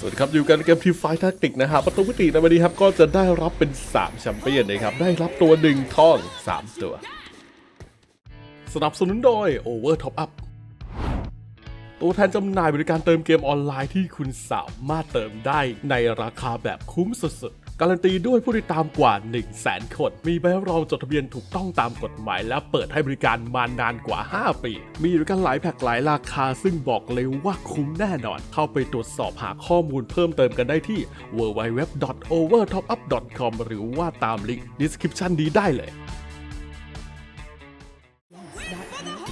สวัสดีครับอยู่กันเกมทีไฟแทคติกนะครับประตูมิติในวันนี้ครับก็จะได้รับเป็น3แชมเปี้ยนนะครับได้รับตัวหนึ่งทอง 3 ตัว สนับสนุนโดย Over Top Up ตัวแทนจำหน่ายบริการเติมเกมออนไลน์ที่คุณสามารถเติมได้ในราคาแบบคุ้มสุด การันตีด้วยผู้ติดตามกว่า 1 0 0 0 0แสนคน มีใบรับรองจดทะเบียนถูกต้องตามกฎหมาย และเปิดให้บริการมานานกว่า 5 ปี มีบริการหลายแพ็กหลายราคา ซึ่งบอกเลยว่าคุ้มแน่นอน เข้าไปตรวจสอบหาข้อมูลเพิ่มเติมกันได้ที่ www.overtopup.com หรือว่าตามลิงก์ description นี้ได้เลย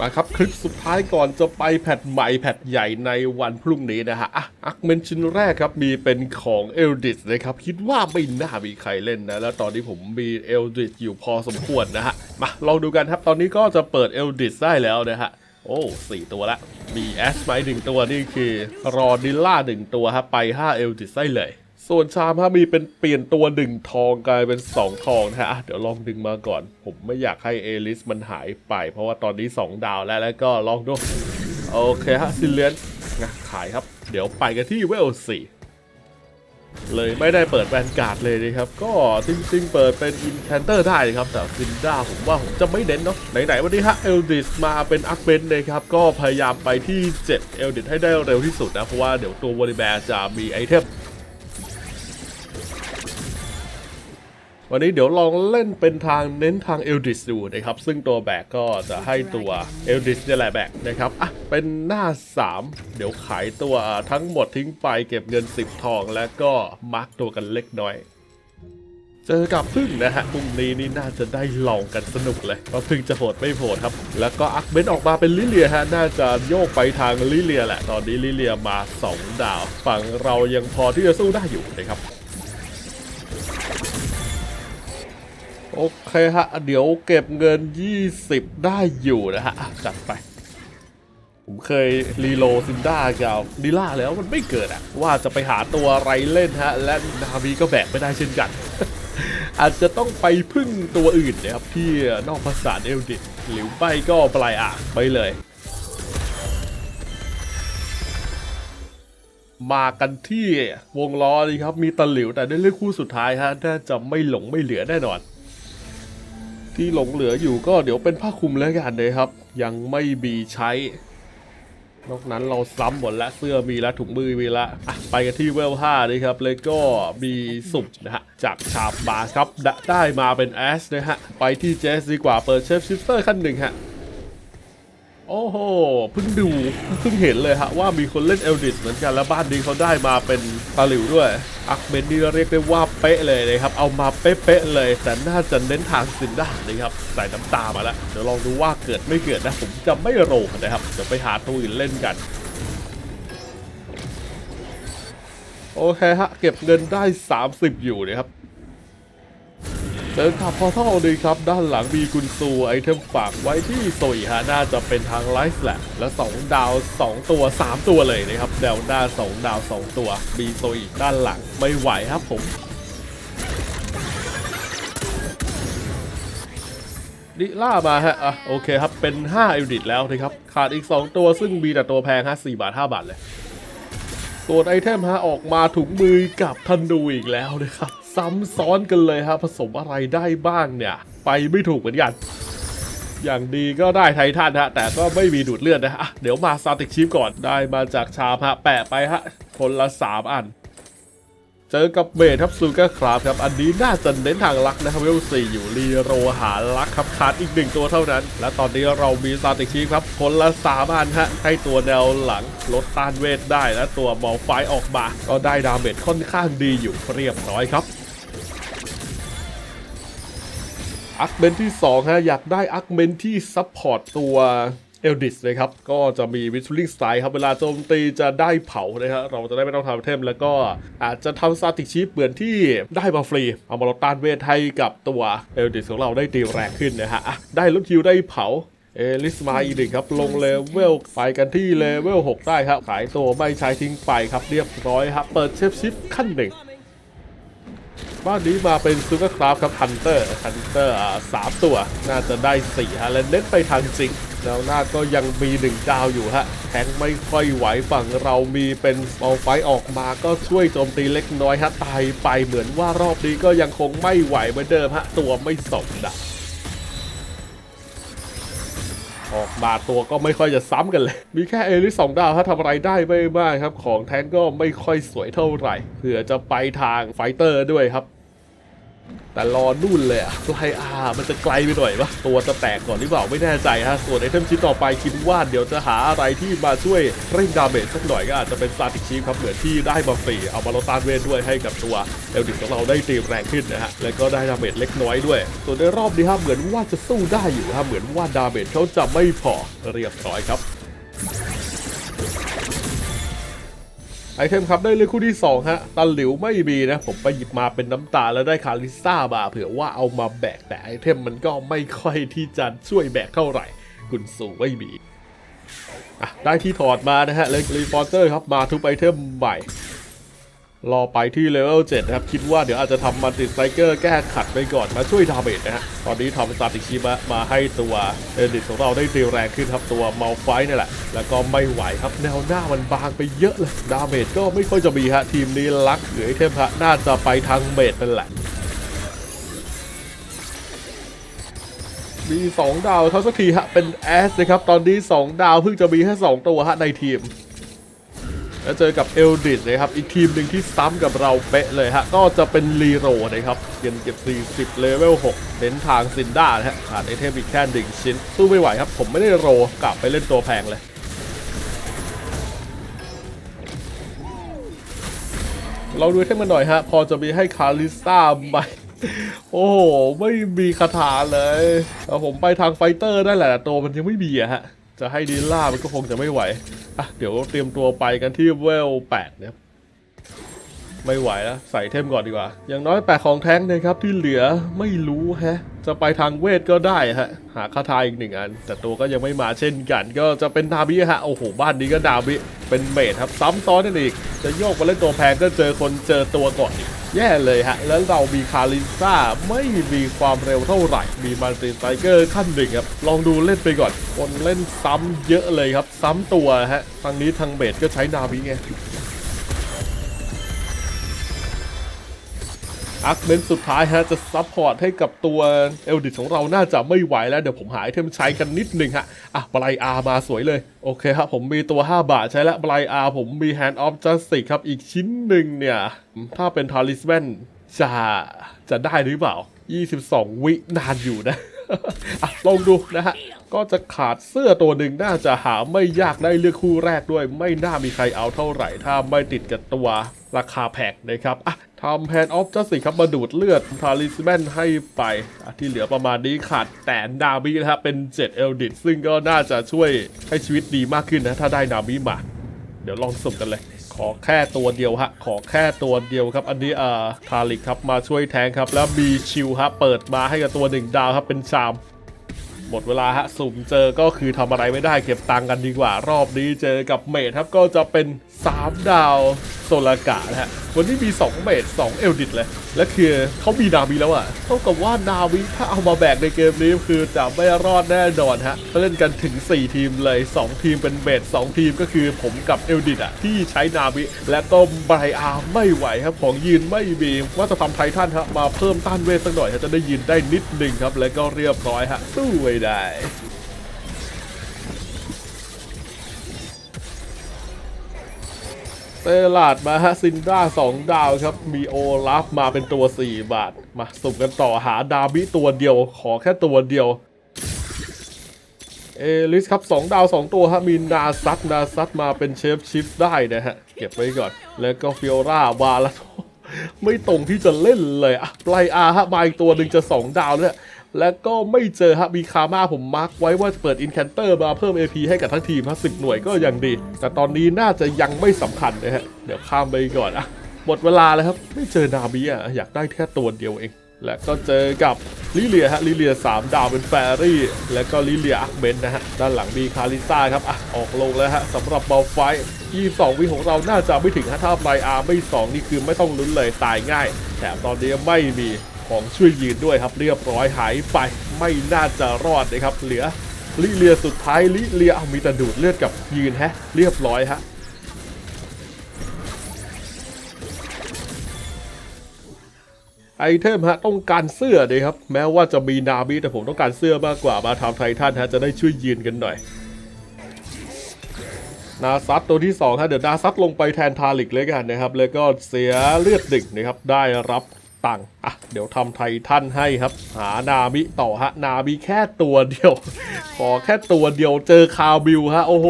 มาครับ คลิปสุดท้ายก่อนจะไปแพทใหม่แพทใหญ่ในวันพรุ่งนี้นะฮะอะอักเมนชิ้นแรกครับ มีเป็นของเอลดิสนะครับ คิดว่าไม่น่ามีใครเล่นนะ แล้วตอนนี้ผมมีเอลดิสอยู่พอสมควรนะฮะ มาลองดูกันครับ ตอนนี้ก็จะเปิดเอลดิสได้แล้วนะฮะ โอ้สี่ตัวละ มีแอสไมหนึ่งตัวนี่คือรอดิลล่าหนึ่งตัวฮะไป5เอลดิสได้เลย ส่วนชามฮะมีเป็นเปลี่ยนตัวหนึ่งทองกลายเป็น2ทองนะฮะ เดี๋ยวลองดึงมาก่อน ผมไม่อยากให้เอลิสมันหายไป เพราะว่าตอนนี้2ดาวแล้วแล้วก็ลองดู โอเคฮะซิเลียนนะขายครับ เดี๋ยวไปกันที่เวลสี่เลยไม่ได้เปิดแวนการ์ดเลยนะครับ ก็จริงๆเปิดเป็นอินแคนเตอร์ได้ครับ แต่ซินด้าผมว่าผมจะไม่เน้นเนาะไหนๆวันนี้ฮะเอลดิสมาเป็นอักเบนนะครับ ก็พยายามไปที่7เอลดิสให้ได้เร็วที่สุดนะ เพราะว่าเดี๋ยวตัววอลิแบร์จะมีไอเทม วันนี้เดี๋ยวลองเล่นเป็นทางเน้นทางเอลดิสดูนะครับ ซึ่งตัวแบกก็จะให้ตัวเอลดิสนี่แหละแบกนะครับ อะ เป็นหน้า 3 เดี๋ยวขายตัวทั้งหมดทิ้งไปเก็บเงิน 10 ทองแล้วก็มาร์กตัวกันเล็กน้อย เจอกับพึ่งนะฮะมุมนี้นี่น่าจะได้ลองกันสนุกเลยว่าพึ่งจะโหดไม่โหดครับ แล้วก็อักเบนออกมาเป็นลิเลียฮะน่าจะโยกไปทางลิเลียแหละ ตอนนี้ลิเลียมา 2 ดาว ฝั่งเรายังพอที่จะสู้ได้อยู่นะครับ โอเคฮะ เดี๋ยวเก็บเงิน 20 ได้อยู่นะฮะจัดไป ผมเคยรีโลซินด้ากับดิล่าแล้วมันไม่เกิดอะว่าจะไปหาตัวอะไรเล่นฮะ และนาวีก็แบกไม่ได้เช่นกัน อาจจะต้องไปพึ่งตัวอื่นนะครับ ที่นอกภาษาเอลดิหรือไม่ก็ปลายอ่างไปเลย มากันที่วงล้อนี่ครับ มีตะหลิวแต่ได้เลือกคู่สุดท้ายฮะน่าจะไม่หลงไม่เหลือแน่นอน ที่หลงเหลืออยู่ก็เดี๋ยวเป็นผ้าคลุมแล้วกันเลยครับ ยังไม่มีใช้ นอกนั้นเราซ้ำหมดแล้วเสื้อมีแล้วถุงมือมีแล้วอะไปกันที่เวลห้านี่ครับเลยก็มีสุ่มนะฮะจากชาบบาสครับได้ได้มาเป็นแอสนะฮะไปที่เจสดีกว่าเปิดเชฟชิฟเตอร์ขั้นหนึ่งฮะ โอ้โหเพิ่งดูเพิ่งเห็นเลยฮะว่ามีคนเล่นเอลดิสเหมือนกันแล้วบ้านนี้เขาได้มาเป็นตาหลิวด้วยอักเบนนี่เรียกได้ว่าเป๊ะเลยนะครับเอามาเป๊ะๆเลย แต่น่าจะเน้นทางซินด้านะครับใส่น้ำตามาแล้วเดี๋ยวลองดูว่าเกิดไม่เกิดนะ ผมจะไม่โรกนะครับเดี๋ยวไปหาตัวอื่นเล่นกันโอเคฮะเก็บเงินได้ 30 อยู่นะครับ เดินขับพอท่อเลยครับ ด้านหลังมีกุนซูไอเทมฝากไว้ที่โซยฮะน่าจะเป็นทางไลฟ์แหละและ 2 ดาว 2 ตัว 3 ตัวเลยนะครับแนวหน้า 2 ดาว 2 ตัวมีโซยด้านหลังไม่ไหวครับผมดิล่ามาฮะอะโอเคครับ เป็น5เอลดิตแล้วนะครับ ขาดอีก 2 ตัวซึ่งมีแต่ตัวแพงฮะ4บาท 5 บาทเลยส่วนไอเทมฮะออกมาถุงมือกับธนูอีกแล้วนะครับ ซ้ำซ้อนกันเลยฮะผสมอะไรได้บ้างเนี่ย ไปไม่ถูกเหมือนกัน อย่างดีก็ได้ไททันฮะ แต่ก็ไม่มีดูดเลือดนะฮะ เดี๋ยวมาซาติกชิปก่อนได้มาจากชามฮะ แปะไปฮะ คนละ 3 อัน เจอกับเบทับซูกอร์คราฟครับ อันนี้น่าจะเน้นทางลักนะครับเวลสี่อยู่รีโรหาลักครับขาดอีกหนึ่งตัวเท่านั้น และตอนนี้เรามีซาติชีฟครับ คนละสามอันฮะให้ตัวแนวหลังลดต้านเวทได้และตัวมอลไฟออกมา ก็ได้ดาเมจค่อนข้างดีอยู่เรียบร้อยครับ อักเมนที่2ฮะอยากได้อักเมนที่ซัพพอร์ตตัวเอลดิสนะครับ ก็จะมีวิทูลิงสไตล์ครับ เวลาโจมตีจะได้เผานะครับเราจะได้ไม่ต้องทำเทมแล้วก็อาจจะทำซาติชิปเหมือนที่ได้มาฟรี เอามาลดต้านเวทให้กับตัวเอลดิสของเราได้ตีแรงขึ้นนะฮะอะได้ลดคิวได้เผาเอลิสมาอีกหนึ่งครับ ลงเลเวลไปกันที่เลเวล6ได้ครับ ขายตัวไม่ใช้ทิ้งไปครับเรียบร้อยครับ เปิดเชฟชิปขั้นหนึ่ง บ้านนี้มาเป็นซูเปอร์คราฟครับฮันเตอร์ฮันเตอร์อ่าสามตัว น่าจะได้สี่ฮะและเน้นไปทางจริงแล้วหน้าก็ยังมีหนึ่งดาวอยู่ฮะแทงไม่ค่อยไหวฝั่งเรามีเป็นเบาไฟออกมาก็ช่วยโจมตีเล็กน้อยฮะตายไปเหมือนว่ารอบนี้ก็ยังคงไม่ไหวเหมือนเดิมฮะตัวไม่สมดาวออกมาตัวก็ไม่ค่อยจะซ้ำกันเลย มีแค่เอลิสสองดาวถ้าทำอะไรได้ไม่มากครับ ของแทงก็ไม่ค่อยสวยเท่าไหร่เผื่อจะไปทางไฟเตอร์ด้วยครับ แต่รอนู่นเลยอะไลอามันจะไกลไปหน่อยวะตัวจะแตกก่อนหรือเปล่าไม่แน่ใจฮะ ส่วนไอเทมชิ้นต่อไปคิดว่าเดี๋ยวจะหาอะไรที่มาช่วยเร่งดาเมจสักหน่อยก็อาจจะเป็นซาติชีฟครับเหมือนที่ได้มาฟรีเอามาโลตานเวทด้วยให้กับตัวเอลดิสของเราได้ตีแรงขึ้นนะฮะ แล้วก็ได้ดาเมจเล็กน้อยด้วย ส่วนในรอบนี้ครับเหมือนว่าจะสู้ได้อยู่ครับเหมือนว่าดาเมจเขาจะไม่พอเรียบร้อยครับ ไอเทมครับได้เลยคู่ที่2ฮะตันหลิวไม่มีนะ ผมไปหยิบมาเป็นน้ำตาแล้วได้คาริซ่ามาเผื่อว่าเอามาแบกแต่ไอเทมมันก็ไม่ค่อยที่จะช่วยแบกเท่าไหร่ กุนสูไม่มีอะได้ที่ถอดมานะฮะเลยรีฟอร์เตอร์ครับมาทุกไอเทมใหม่ รอไปที่เลเวล7นะครับ คิดว่าเดี๋ยวอาจจะทำมันติสไตรเกอร์แก้ขัดไปก่อนมาช่วยดาเมจนะฮะ ตอนนี้ทำสตาติคิมามาให้ตัวเอดิตของเราได้ตีแรงขึ้นครับ ตัวเมาไฟนี่แหละ แล้วก็ไม่ไหวครับ แนวหน้ามันบางไปเยอะเลย ดาเมจก็ไม่ค่อยจะมีฮะ ทีมนี้ลักเหรือเทมฮะน่าจะไปทางเมจเป็นแหละมี 2 ดาวเขาสักทีฮะ เป็นแอสนะครับ ตอนนี้ 2 ดาวเพิ่งจะมีแค่2ตัวฮะในทีม แล้วเจอกับเอลดิสนะครับ อีกทีมหนึ่งที่ซ้ำกับเราเป๊ะเลยฮะ ก็จะเป็นลีโรนะครับเงินเก็บ 40 เลเวล 6 เน้นทางซินด้านะฮะ ขาดไอเทมอีกแค่หนึ่งชิ้น สู้ไม่ไหวครับ ผมไม่ได้โรกลับไปเล่นตัวแพงเลยเราดูเทมมันหน่อยฮะ พอจะมีให้คาริซ่าไหมโอ้โห ไม่มีคาถาเลยเอาผมไปทางไฟเตอร์ได้แหละ ตัวมันยังไม่มีอะฮะ จะให้ดีล่ามันก็คงจะไม่ไหวอะเดี๋ยวเตรียมตัวไปกันที่เวล8นะครับไม่ไหวแล้วใส่เทมก่อนดีกว่า อย่างน้อยแปดของแท้งนะครับที่เหลือไม่รู้ฮะ จะไปทางเวทก็ได้ฮะ หาคาถาอีกหนึ่งอัน แต่ตัวก็ยังไม่มาเช่นกัน ก็จะเป็นดาบิฮะ โอ้โห บ้านนี้ก็ดาบิเป็นเมดครับ ซ้ำซ้อนนั่นอีก จะโยกมาเล่นตัวแพงก็เจอคนเจอตัวก่อนอีก แย่เลยฮะ แล้วเรามีคาริซ่าไม่มีความเร็วเท่าไหร่ มีมันติไซเกอร์ขั้นหนึ่งครับ ลองดูเล่นไปก่อนคนเล่นซ้ำเยอะเลยครับ ซ้ำตัวฮะทางนี้ทางเบสก็ใช้นาวิไง อาร์คเมนสุดท้ายฮะจะซัพพอร์ตให้กับตัวเอลดิของเราน่าจะไม่ไหวแล้ว เดี๋ยวผมหาไอเทมใช้กันนิดหนึ่งฮะ อะบลายอามาสวยเลย โอเคครับผมมีตัว 5 บาทใช้แล้วบลายอาผมมี Hand of Justice ครับ อีกชิ้นหนึ่งเนี่ย ถ้าเป็นทาริสแมนจะจะได้หรือเปล่า 22 วินานอยู่นะอะลองดูนะฮะ ก็จะขาดเสื้อตัวหนึ่งน่าจะหาไม่ยากได้เลือกคู่แรกด้วย ไม่น่ามีใครเอาเท่าไหร่ ถ้าไม่ติดกับตัวราคาแพงนะครับอะ ทำแพนออฟจัสสิครับมาดูดเลือดทาริสแมนให้ไปอะที่เหลือประมาณนี้ขาดแต่นาบินะครับ เป็น 7 เอลดิตซึ่งก็น่าจะช่วยให้ชีวิตดีมากขึ้นนะ ถ้าได้นาบิมา เดี๋ยวลองสุ่มกันเลย ขอแค่ตัวเดียวฮะ ขอแค่ตัวเดียวครับ อันนี้อ่อทาริกครับมาช่วยแทงครับ แล้วมีชิวฮะ เปิดมาให้กับตัวหนึ่งดาวครับเป็นชามหมดเวลาฮะสุ่มเจอก็คือทำอะไรไม่ได้เก็บตังค์กันดีกว่า รอบนี้เจอกับเมทครับก็จะเป็น 3ดาวโซลากะนะฮะ วันนี้มี 2 เมท2เอลดิตเลย และคือเขามีนาวีแล้วอะเท่ากับว่านาวีถ้าเอามาแบกในเกมนี้คือจะไม่รอดแน่นอนฮะเขาเล่นกันถึง 4 ทีมเลย 2 ทีมเป็นเมท2ทีมก็คือผมกับเอลดิตอะที่ใช้นาวีและก็ไบรอาร์ไม่ไหวครับ ของยืนไม่มีว่าจะทำไททันฮะมาเพิ่มต้านเวทสักหน่อยจะได้ยืนได้นิดหนึ่งครับ แล้วก็เรียบร้อยฮะสู้ไม่ได้ เตลาดมาฮะซินด้า2ดาวครับ มีโอลาฟมาเป็นตัว 4 บาท มาสุ่มกันต่อหาดาบิตัวเดียว ขอแค่ตัวเดียว เอลิสครับ 2 ดาว 2 ตัวฮะมีนาซัตนาซัตมาเป็นเชฟชิฟได้นะฮะ เก็บไว้ก่อน แล้วก็ฟิโอร่าวาลาโตไม่ตรงที่จะเล่นเลยอะไลอาฮะมาอีกตัวหนึ่งจะ 2 ดาวแล้ว แล้วก็ไม่เจอฮะมีคาม่าผมมาร์กไว้ว่าจะเปิดอินแคนเตอร์มาเพิ่ม AP ให้กับทั้งทีมฮะสิบหน่วยก็ยังดี แต่ตอนนี้น่าจะยังไม่สำคัญนะฮะ เดี๋ยวข้ามไปก่อนอะหมดเวลาแล้วครับ ไม่เจอนาบิอะอยากได้แค่ตัวเดียวเอง และก็เจอกับลิเลียฮะลิเลีย 3 ดาวเป็นแฟรี่ และก็ลิเลียอักเบนนะฮะ ด้านหลังมีคาริซ่าครับอะออกลงแล้วฮะสำหรับบอลไฟ22วิของเราน่าจะไม่ถึงฮะถ้าไบอาร์ไม่ 2 นี่คือไม่ต้องลุ้นเลยตายง่ายแถมตอนนี้ไม่มี ของช่วยยืนด้วยครับ เรียบร้อยหายไปไม่น่าจะรอดนะครับ เหลือลิเลียสุดท้ายลิเลียเอามีแต่ดูดเลือดกับยืนฮะ เรียบร้อยฮะไอเทมฮะต้องการเสื้อดีครับ แม้ว่าจะมีนาบิแต่ผมต้องการเสื้อมากกว่ามาทำไททันฮะจะได้ช่วยยืนกันหน่อยนาซัตตัวที่2ฮะเดี๋ยวนาซัตลงไปแทนทาลิกเลยกันนะครับ แล้วก็เสียเลือดดึกนะครับได้รับ ตังค์อะเดี๋ยวทำไททันให้ครับ หานามิต่อฮะ นามิแค่ตัวเดียว ขอแค่ตัวเดียวเจอคาบิลฮะ โอ้โห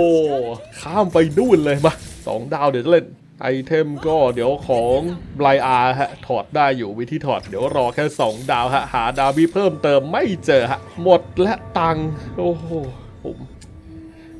ข้ามไปดูนเลยมาสองดาวเดี๋ยวจะเล่นไอเทมก็เดี๋ยวของไบรอาฮะ ถอดได้อยู่วิธีถอด เดี๋ยวรอแค่ 2 ดาวฮะ หาดาบิเพิ่มเติมไม่เจอฮะ หมดและตังค์โอ้โหผม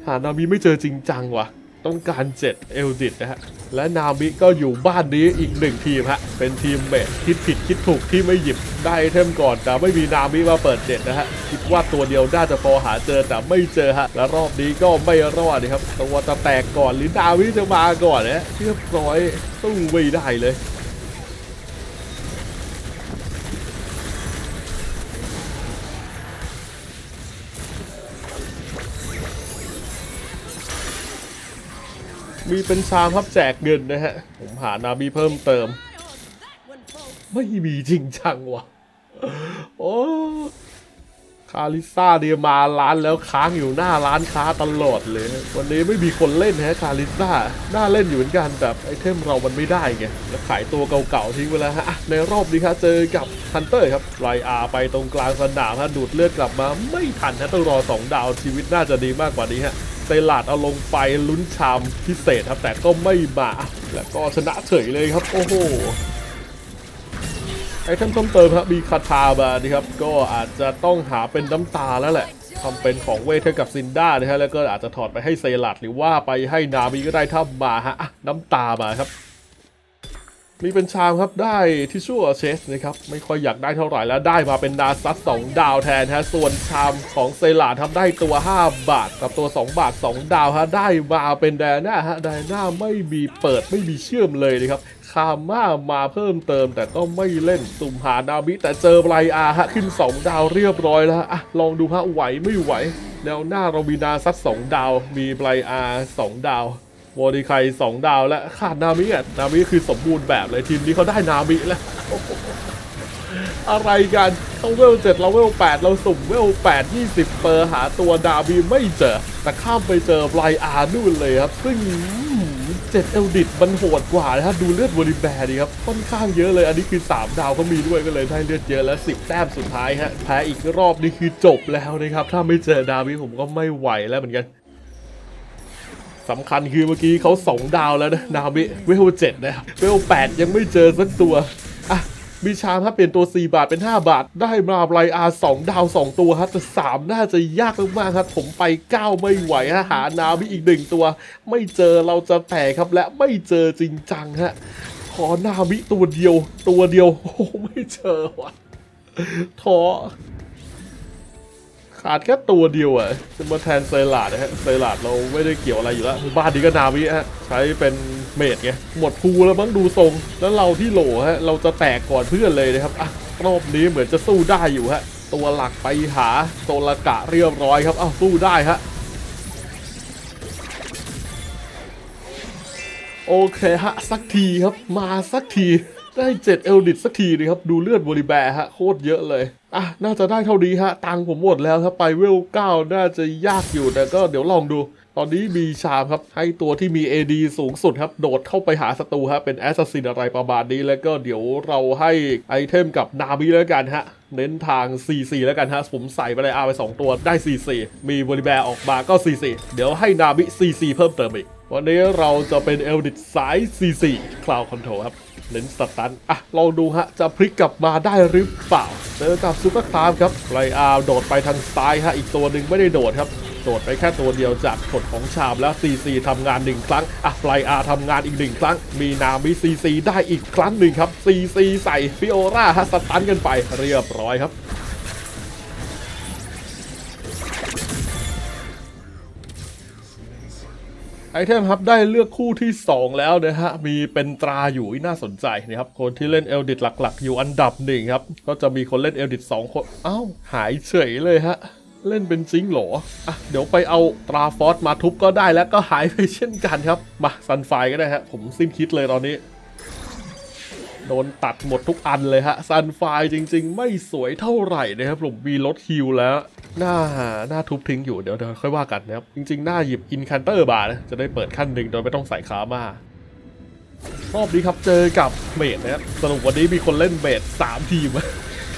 หานามิไม่เจอจริงจังว่ะ ต้องการเจ็ดเอลดิตนะฮะ และนามิก็อยู่บ้านนี้อีกหนึ่งทีมฮะ เป็นทีมเมทคิดผิดคิดถูกที่ไม่หยิบได้ไอเทมก่อน แต่ไม่มีนามิมาเปิดเด็ดนะฮะ คิดว่าตัวเดียวน่าจะพอหาเจอแต่ไม่เจอฮะ และรอบนี้ก็ไม่รอดนะครับตัวจะแตกก่อนหรือนามิจะมาก่อนนะเรียบร้อยสู้ไม่ได้เลย มีเป็นชามครับแจกเงินนะฮะ ผมหานาบีเพิ่มเติม ไม่มีจริงจังวะโอ้คาริซ่าเดียมาร้านแล้วค้างอยู่หน้าร้านค้าตลอดเลย วันนี้ไม่มีคนเล่นฮะคาริซ่าน่าเล่นอยู่เหมือนกันแต่ไอเทมเรามันไม่ได้ไงแล้วขายตัวเก่าๆทิ้งไปแล้วฮะอะในรอบนี้ครับเจอกับฮันเตอร์ครับไลอาไปตรงกลางสนามฮะดูดเลือดกลับมาไม่ทันฮะต้องรอ 2 ดาวชีวิตน่าจะดีมากกว่านี้ฮะ เซลาดเอาลงไปลุ้นชามพิเศษครับ แต่ก็ไม่มาแล้วก็ชนะเฉยเลยครับ โอ้โหไอเทมเพิ่มเติมครับมีคาถามาดีครับ ก็อาจจะต้องหาเป็นน้ำตาแล้วแหละทำเป็นของเวทเท่ากับซินด้านะฮะแล้วก็อาจจะถอดไปให้เซลัดหรือว่าไปให้นามีก็ได้ถ้ามาฮะอะน้ำตามาครับ มีเป็นชามครับได้ทิชชู่เชสนะครับไม่ค่อยอยากได้เท่าไหร่แล้วได้มาเป็นนาซัส2ดาวแทนฮะส่วนชามของเซลาทำได้ตัว 5 บาทกับตัว 2 บาท 2 ดาวฮะได้มาเป็นแดน่าฮะแดน่าไม่มีเปิดไม่มีเชื่อมเลยนะครับคาม่ามาเพิ่มเติมแต่ก็ไม่เล่นสุ่มหานาบิแต่เจอไบรอาฮะขึ้น 2 ดาวเรียบร้อยแล้วอะลองดูฮะไหวไม่ไหวแนวหน้าเรามีนาซัส2ดาว มีไบรอา2ดาว โมดิไคสองดาวและขาดนามิอะนามิคือสมบูรณ์แบบเลยทีมนี้เขาได้นามิแล้ว อะไรกันเขาเวลเจ็ดเราเวลแปดเราสุ่มเวลแปดยี่สิบเปอร์หาตัวดาบีไม่เจอ แต่ข้ามไปเจอไบรอาร์นู่นเลยครับ ซึ่งเจ็ดเอลดิตมันโหดกว่านะฮะดูเลือดบริแบร์ดีครับค่อนข้างเยอะเลย อันนี้คือ 3 ดาวก็มีด้วยก็เลยได้เลือดเยอะแล้ว 10 แต้มสุดท้ายฮะแพ้อีกรอบนี่คือจบแล้วนะครับ ถ้าไม่เจอดาบีผมก็ไม่ไหวแล้วเหมือนกัน สำคัญคือเมื่อกี้เขา2ดาวแล้วนะนามิเวลเจ็ดนะครับเวลแปดยังไม่เจอสักตัวอะมีชามถ้าเปลี่ยนตัว 4 บาทเป็น 5 บาท ได้มาไบรอาร์2ดาว 2 ตัวฮะแต่3น่าจะยากมากๆครับผมไป 9 ไม่ไหวฮะหานามิอีกหนึ่งตัว ไม่เจอเราจะแตกครับและไม่เจอจริงจังฮะขอนามิตัวเดียว ตัวเดียวโอ้ไม่เจอว่ะท้อ ขาดแค่ตัวเดียวอะจะมาแทนเซลาดนะฮะเซลาดเราไม่ได้เกี่ยวอะไรอยู่แล้ว บ้านนี้ก็นาวิฮะใช้เป็นเมดไงหมดภูแล้วมั้งดูทรง แล้วเราที่โหลฮะเราจะแตกก่อนเพื่อนเลยนะครับอะรอบนี้เหมือนจะสู้ได้อยู่ฮะตัวหลักไปหาโซลกะเรียบร้อยครับอ้าวสู้ได้ฮะโอเคฮะสักทีครับมาสักที ได้เจ็ดเอลดิตสักทีนึงครับ ดูเลือดบริแบร์ฮะ โคตรเยอะเลย อะ น่าจะได้เท่านี้ฮะ ตังผมหมดแล้วครับ ไปเวลเก้าน่าจะยากอยู่ แต่ก็เดี๋ยวลองดู ตอนนี้มีชามครับ ให้ตัวที่มี AD สูงสุดครับ โดดเข้าไปหาศัตรูฮะ เป็นแอสซัสซินอะไรประมาณนี้ แล้วก็เดี๋ยวเราให้ไอเทมกับนาบีแล้วกันฮะ เน้นทาง 4-4 แล้วกันฮะ ผมใส่ไปเลยอาไป2ตัว ได้ 4-4 มีบริแบร์ออกมาก็ 4-4 เดี๋ยวให้นาบิ4-4 เพิ่มเติมอีก วันนี้เราจะเป็นเอลดิตสาย 4-4คลาวคอนโทรครับ เน้นสตันอะลองดูฮะ จะพลิกกลับมาได้หรือเปล่าเจอกับซูเปอร์คลามครับไรอาร์โดดไปทางซ้ายฮะ อีกตัวหนึ่งไม่ได้โดดครับ โดดไปแค่ตัวเดียวจากกดของชามแล้ว CC ทำงานหนึ่งครั้งอะไลอาร์ทำงานอีกหนึ่งครั้ง มีนามิ CC ได้อีกครั้งหนึ่งครับ CC ใส่ฟิโอราฮะสตันกันไปเรียบร้อยครับ ไอเทมครับได้เลือกคู่ที่ 2 แล้วนะฮะ มีเป็นตราอยู่น่าสนใจนะครับ คนที่เล่นเอลดิตหลักๆ อยู่อันดับหนึ่งครับ ก็จะมีคนเล่นเอลดิต2คนเอ้าหายเฉยเลยฮะ เล่นเป็นจริงหรออะเดี๋ยวไปเอาตราฟอสมาทุบก็ได้แล้วก็หายไปเช่นกันครับ มาซันไฟก็ได้ฮะผมสิ้นคิดเลยตอนนี้ โดนตัดหมดทุกอันเลยฮะซันไฟจริง ๆ ไม่สวยเท่าไหร่นะครับผมมีลดฮิลแล้ว หน้าหน้าทุบทิ้งอยู่เดี๋ยวเดี๋ยวค่อยว่ากันนะครับ จริง ๆ หน้าหยิบอินคันเตอร์บาร์นะจะได้เปิดขั้นหนึ่งโดยไม่ต้องใส่คามา รอบนี้ครับเจอกับเบสนะครับสรุปวันนี้มีคนเล่นเบสสามทีม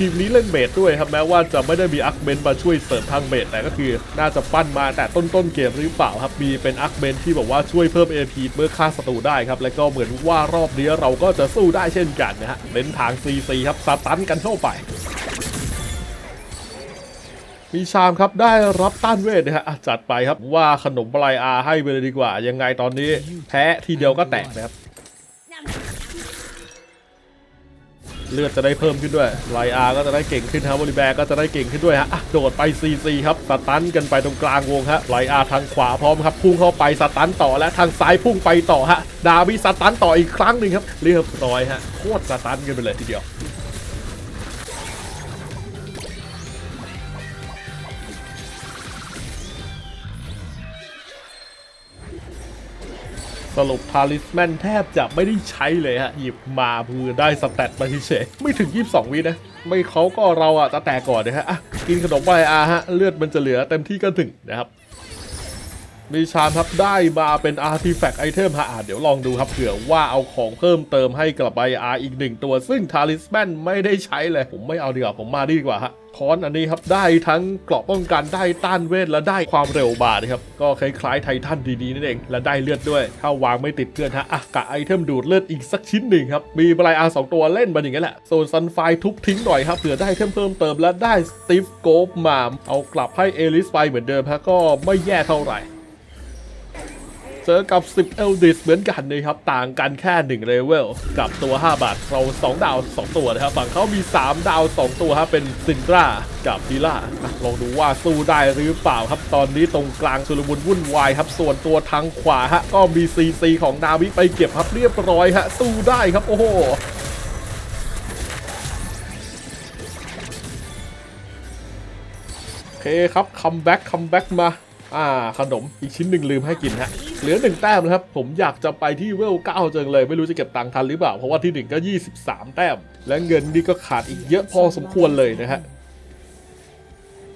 ทีมนี้เล่นเบสด้วยครับแม้ว่าจะไม่ได้มีอักเมนมาช่วยเสริมทางเบสแต่ก็คือน่าจะปั้นมาแต่ต้นต้นเกมหรือเปล่าครับมีเป็นอักเมนที่บอกว่าช่วยเพิ่ม AP เมื่อฆ่าศัตรูได้ครับแล้วก็เหมือนว่ารอบนี้เราก็จะสู้ได้เช่นกันนะฮะเน้นทาง CC ครับสตันกันเข้าไปมีชามครับได้รับต้านเวทนะฮะจัดไปครับว่าขนมปลายอาให้ไปเลยดีกว่า ยังไงตอนนี้แพ้ทีเดียวก็แตกนะครับ เลือดจะได้เพิ่มขึ้นด้วยไลอาร์ก็จะได้เก่งขึ้นฮะบริแบร์ก็จะได้เก่งขึ้นด้วยฮะโดดไป CC ครับสตันกันไปตรงกลางวงฮะไลอาร์ทางขวาพร้อมครับพุ่งเข้าไปสตันต่อและทางซ้ายพุ่งไปต่อฮะดาวิสตันต่ออีกครั้งหนึ่งครับเรียบร้อยฮะโคตรสตันกันไปเลยทีเดียว สรุปทาริสแมนแทบจะไม่ได้ใช้เลยฮะ หยิบมาเพื่อได้สแตทมาเฉยไม่ถึง 22 วินะ ไม่เขาก็เราอะจะแตกก่อนนะฮะอะกินขนมไปอาฮะ เลือดมันจะเหลือเต็มที่ก็ถึงนะครับมีชามครับได้มาเป็นอาร์ติแฟกต์ไอเทมฮะเดี๋ยวลองดูครับเผื่อว่าเอาของเพิ่มเติมให้กลับไบอาอีกหนึ่งตัว ซึ่งทาริสแมนไม่ได้ใช้เลย ผมไม่เอาดีกว่าผมมาดีกว่าฮะ คอนอันนี้ครับได้ทั้งเกราะป้องกันได้ต้านเวทและได้ความเร็วบาร์นะครับก็คล้ายๆไททันดีๆนั่นเองและได้เลือดด้วย ถ้าวางไม่ติดเพื่อนฮะอะกะไอเทมดูดเลือดอีกสักชิ้นหนึ่งครับมีบอายอาสองตัวเล่นมาอย่างนี้แหละโซนซันไฟทุบทิ้งหน่อยครับเผื่อได้เทมเพิ่มเติมและได้สตีฟโกฟมาเอากลับให้เอลิสไปเหมือนเดิมฮะก็ไม่แย่เท่าไหร่ เจอกับ 10 เอลดิสเหมือนกันนะครับ ต่างกันแค่1เลเวลกับตัว 5 บาท เรา 2 ดาว 2 ตัวนะครับ ฝั่งเขามี 3 ดาว 2 ตัวครับเป็นซินดรากับดีล่าลองดูว่าสู้ได้หรือเปล่าครับ ตอนนี้ตรงกลางชุลมุนวุ่นวายครับ ส่วนตัวทางขวาฮะก็มีซีซีของนาวิไปเก็บครับเรียบร้อยฮะสู้ได้ครับโอ้โหโอเคครับคัมแบ็กคัมแบ็กมา อ่าขนมอีกชิ้นหนึ่งลืมให้กินฮะเหลือหนึ่งแต้มนะครับ ผมอยากจะไปที่เวลเก้าจังเลย ไม่รู้จะเก็บตังค์ทันหรือเปล่า เพราะว่าที่หนึ่งก็ 23 แต้ม และเงินนี่ก็ขาดอีกเยอะพอสมควรเลยนะฮะ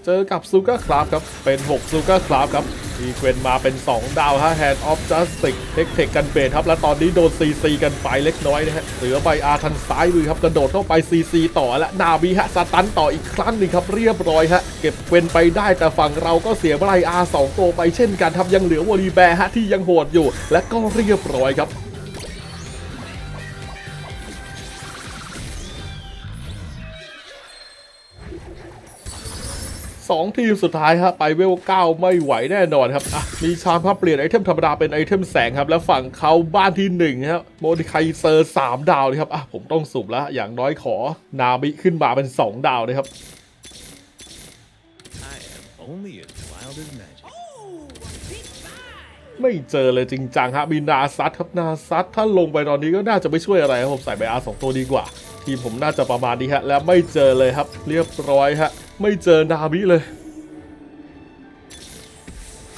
เจอกับซูการ์คราฟครับ เป็น6ซูการ์คราฟครับมีเกวนมาเป็น 2 ดาวฮะ Hand of Justice เทคเทคกันเบทครับ และตอนนี้โดน CC กันไปเล็กน้อยนะฮะ เหลือใบอาทางซ้ายมือครับ กระโดดเข้าไป CC ต่อและนาบีฮะสตันต่ออีกครั้งหนึ่งครับ เรียบร้อยฮะ เก็บเกวนไปได้แต่ฝั่งเราก็เสียใบอาสองตัวไปเช่นกันครับยังเหลือวอลีแบร์ฮะที่ยังโหดอยู่ และก็เรียบร้อยครับ สองทีมสุดท้ายครับไปเวลเก้าไม่ไหวแน่นอนครับอะมีชามครับเปลี่ยนไอเทมธรรมดาเป็นไอเทมแสงครับ แล้วฝั่งเขาบ้านที่หนึ่งครับโมดิไคเซอร์สามดาวเลยครับอะผมต้องสุ่มแล้วอย่างน้อยขอนามิขึ้นมาเป็น 2 ดาวเลยครับ only as wild as magic. ไม่เจอเลยจริงจังฮะมีนาซัตครับนาซัตถ้าลงไปตอนนี้ก็น่าจะไม่ช่วยอะไรครับผมใส่ใบอาสองตัวดีกว่า ทีมผมน่าจะประมาณนี้ฮะ แล้วไม่เจอเลยครับ เรียบร้อยฮะไม่เจอนามิเลย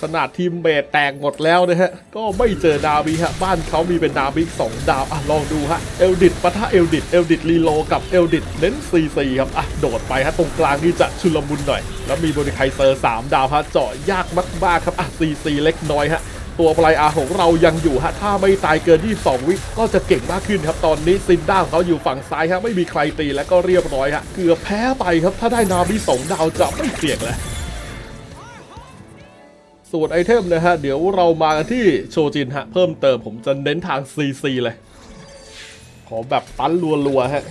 ขนาดทีมเบสแตกหมดแล้วนะฮะ ก็ไม่เจอนามิฮะ บ้านเขามีเป็นนามิสองดาว อะ ลองดูฮะ เอลดิดปะทะเอลดิด เอลดิดรีโลกับเอลดิดเน้นซีซีครับ อะ โดดไปฮะ ตรงกลางนี่จะชุลมุนหน่อย แล้วมีบริไคเซอร์3ดาวฮะ เจาะยากมากๆครับ อะซีซีเล็กน้อยฮะ ตัวปลายอาของเรายังอยู่ฮะถ้าไม่ตายเกิน 22 วิก็จะเก่งมากขึ้นครับตอนนี้ซินด้าเขาอยู่ฝั่งซ้ายฮะไม่มีใครตีแล้วก็เรียบร้อยฮะเกือบแพ้ไปครับถ้าได้นามิสองดาวจะไม่เสี่ยงแล้วส่วนไอเทมนะฮะเดี๋ยวเรามากันที่โชจินฮะเพิ่มเติมผมจะเน้นทาง CC เลย ขอแบบปั้นรัวๆฮะ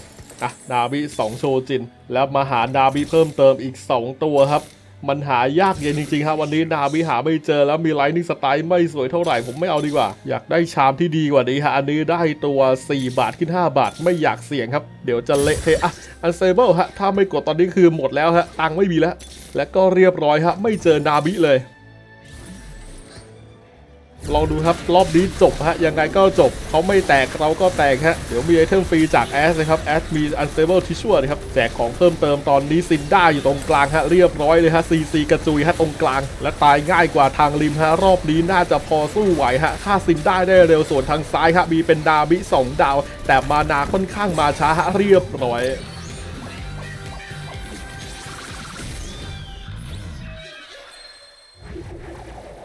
อะนาบิ2โชจิน แล้วมาหานาบิเพิ่มเติมอีก 2 ตัวครับ มันหายากเย็นจริงๆครับวันนี้นาบิหาไม่เจอแล้วมีไลนิ่งสไตล์ไม่สวยเท่าไหร่ผมไม่เอาดีกว่า อยากได้ชามที่ดีกว่านี้ฮะอันนี้ได้ตัว 4 บาทขึ้น 5 บาทไม่อยากเสี่ยงครับ เดี๋ยวจะเละเทะอะอันเซเบิลฮะถ้าไม่กดตอนนี้คือหมดแล้วฮะตังไม่มีแล้ว และก็เรียบร้อยฮะไม่เจอนาบิเลย ลองดูครับรอบนี้จบฮะยังไงก็จบเขาไม่แตกเราก็แตกฮะเดี๋ยวมีไอเทมฟรีจากแอสนะครับแอสมี unstable tissue นะครับแจกของเพิ่มเติมตอนนี้ซินด้าอยู่ตรงกลางฮะเรียบร้อยเลยฮะ CC กระจุยฮะตรงกลาง และตายง่ายกว่าทางริมฮะรอบนี้น่าจะพอสู้ไหวฮะฆ่าซินด้าได้เร็วส่วนทางซ้ายฮะมีเป็นดาบิสองดาว แต่มานาค่อนข้างมาช้าฮะเรียบร้อย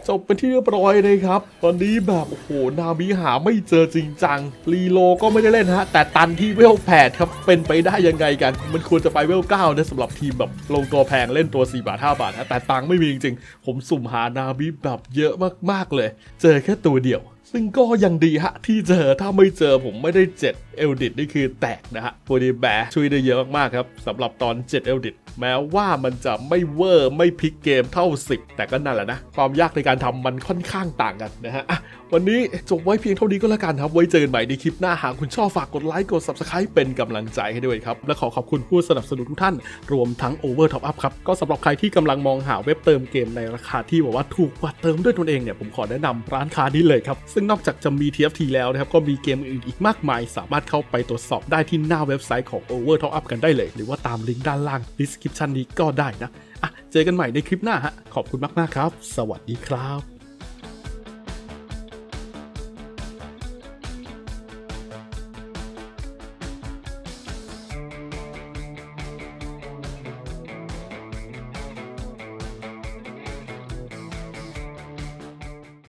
จบเป็นที่เรียบร้อยเลยครับ ตอนนี้แบบโอ้โหนามิหาไม่เจอจริงจังรีโลก็ไม่ได้เล่นฮะ แต่ตันที่เวลแปดครับเป็นไปได้ยังไงกัน มันควรจะไปเวลเก้านะสำหรับทีมแบบลงตัวแพงเล่นตัว 4 บาท 5 บาทฮะแต่ตังไม่มีจริงๆ ผมสุ่มหานามิแบบเยอะมากๆเลย เจอแค่ตัวเดียวซึ่งก็ยังดีฮะ ที่เจอถ้าไม่เจอผมไม่ได้ 7 เอลดิตนี่คือแตกนะฮะโปรดีแบรช่วยได้เยอะมากๆครับสำหรับตอน 7 เอลดิตแม้ว่ามันจะไม่เวอร์ไม่พลิกเกมเท่า 10 แต่ก็นั่นแหละนะ ความยากในการทำมันค่อนข้างต่างกันนะฮะวันนี้จบไว้เพียงเท่านี้ก็แล้วกันครับ ไว้เจอกันใหม่ในคลิปหน้าหากคุณชอบฝากกดไลค์กด Subscribe เป็นกำลังใจให้ด้วยครับ และขอขอบคุณผู้สนับสนุนทุกท่าน รวมทั้ง Over Top Up ครับ ก็สำหรับใครที่กำลังมองหาเว็บเติมเกมในราคาที่บอกว่าถูกกว่าเติมด้วยตนเองเนี่ยผมขอแนะนำร้านค้านี้เลยครับซึ่งนอกจากจะมี TFT แล้วนะครับก็มีเกมอื่นอีกมากมาย สามารถเข้าไปตรวจสอบได้ที่หน้าเว็บไซต์ของ Over Top Up กันได้เลย หรือว่าตามลิงก์ด้านล่าง description นี้ก็ได้นะอะเจอกันใหม่ในคลิปหน้าฮะขอบคุณมากๆครับ สวัสดีครับ